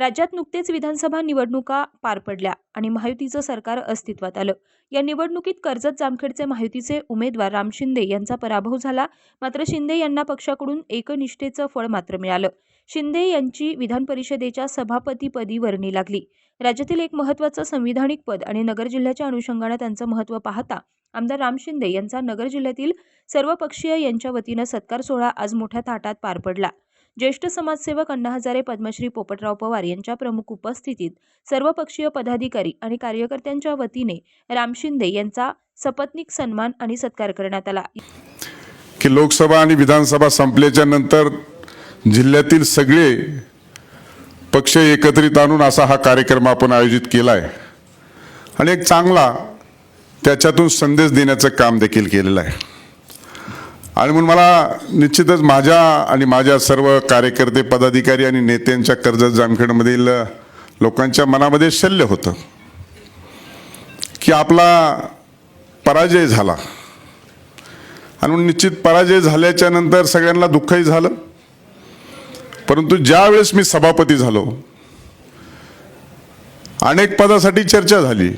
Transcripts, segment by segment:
राज्यात नुकतेच विधानसभा निवडणुका पार पडल्या आणि महायुतीचं सरकार अस्तित्वात आलं. या निवडणुकीत कर्जत जामखेडचे महायुतीचे उमेदवार राम शिंदे यांचा पराभव झाला. मात्र शिंदे यांना पक्षाकडून एकनिष्ठेचं फळ मात्र मिळालं. शिंदे यांची विधान परिषदेच्या सभापतीपदी वर्णी लागली. राज्यातील एक महत्त्वाचं संविधानिक पद आणि नगर जिल्ह्याच्या अनुषंगानं त्यांचं महत्त्व पाहता आमदार राम शिंदे यांचा नगर जिल्ह्यातील सर्वपक्षीय यांच्या वतीनं सत्कार सोहळा आज मोठ्या थाटात पार पडला. ज्येष्ठ समाजसेवक अण्णा हजारे पद्मश्री पोपटराव पवार यांच्या प्रमुख उपस्थितीत सर्वपक्षीय पदाधिकारी आणि कार्यकर्त्यांच्या वतीने राम शिंदे यांचा सपत्निक सन्मान आणि सत्कार करण्यात आला. की लोकसभा आणि विधानसभा संपल्याच्या नंतर जिल्ह्यातील सगळे पक्ष एकत्रित आणून असा हा कार्यक्रम आपण आयोजित केला आहे आणि एक चांगला त्याच्यातून संदेश देण्याचं काम देखील केलेलं आहे. आणि म्हणून मला निश्चितच माझ्या आणि माझ्या सर्व कार्यकर्ते पदाधिकारी आणि नेत्यांच्या कर्जत जामखेडमधील लोकांच्या मनामध्ये शल्य होतं की आपला पराजय झाला. आणि म्हणून निश्चित पराजय झाल्याच्यानंतर सगळ्यांना दुःखही झालं. परंतु ज्यावेळेस मी सभापती झालो अनेक पदासाठी चर्चा झाली.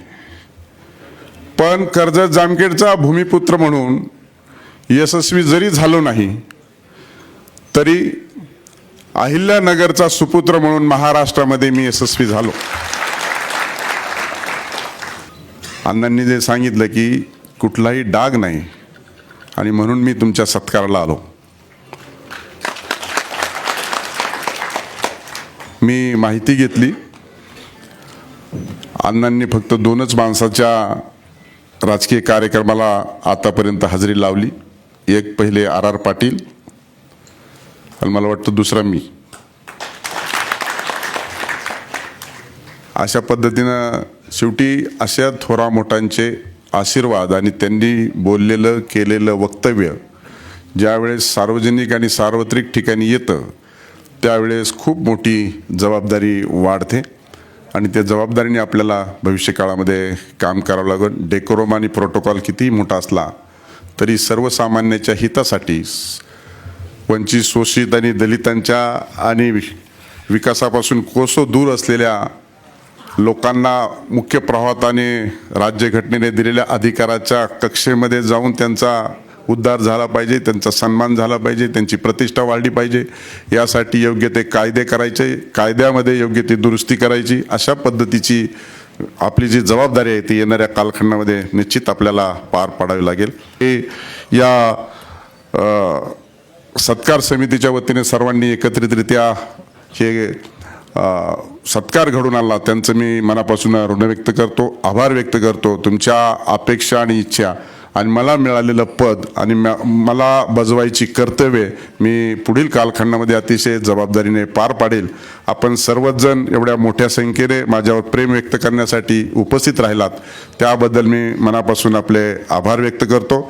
पण कर्जत जामखेडचा भूमिपुत्र म्हणून यशस्वी जरी झालो नाही तरी अहिल्यानगरचा सुपुत्र म्हणून महाराष्ट्रामध्ये मी यशस्वी झालो. अण्णांनी जे सांगितलं की कुठलाही डाग नाही आणि म्हणून मी तुमच्या सत्काराला आलो. मी माहिती घेतली. अण्णांनी फक्त दोनच माणसाच्या राजकीय कार्यक्रमाला आतापर्यंत हजेरी लावली. एक पहिले आर आर पाटील आणि मला वाटतं दुसरा मी. अशा पद्धतीनं शेवटी अशा थोरा मोठ्यांचे आशीर्वाद आणि त्यांनी बोललेलं केलेलं वक्तव्य ज्यावेळेस सार्वजनिक आणि सार्वत्रिक ठिकाणी येतं त्यावेळेस खूप मोठी जबाबदारी वाढते आणि त्या जबाबदारीने आपल्याला भविष्यकाळामध्ये काम करावं लागेल. डेकोरोम आणि प्रोटोकॉल कितीही मोठा असला तरी सर्वसामान्याच्या हितासाठी वंचित शोषित आणि दलितांच्या आणि विकासापासून कोसो दूर असलेल्या लोकांना मुख्य प्रवाहाने राज्यघटनेने दिलेल्या अधिकाराच्या कक्षेमध्ये जाऊन त्यांचा उद्धार झाला पाहिजे त्यांचा सन्मान झाला पाहिजे त्यांची प्रतिष्ठा वाढली पाहिजे. यासाठी योग्य ते कायदे करायचे कायद्यामध्ये योग्य ती दुरुस्ती करायची. अशा पद्धतीची आपली जी जबाबदारी आहे ती येणाऱ्या कालखंडामध्ये निश्चित आपल्याला पार पाडावी लागेल. हे या सत्कार समितीच्या वतीने सर्वांनी एकत्रितरित्या हे सत्कार घडून आणला. त्यांचं मी मनापासून ऋण व्यक्त करतो आभार व्यक्त करतो. तुमच्या अपेक्षा आणि इच्छा आणि मला मिळालेलं पद आणि म- मला बजवायची कर्तव्ये मी पुढील कालखंडामध्ये अतिशय जबाबदारीने पार पाडेल. आपण सर्वच जण एवढ्या मोठ्या संख्येने माझ्यावर प्रेम व्यक्त करण्यासाठी उपस्थित राहिलात. त्याबद्दल मी मनापासून आपले आभार व्यक्त करतो.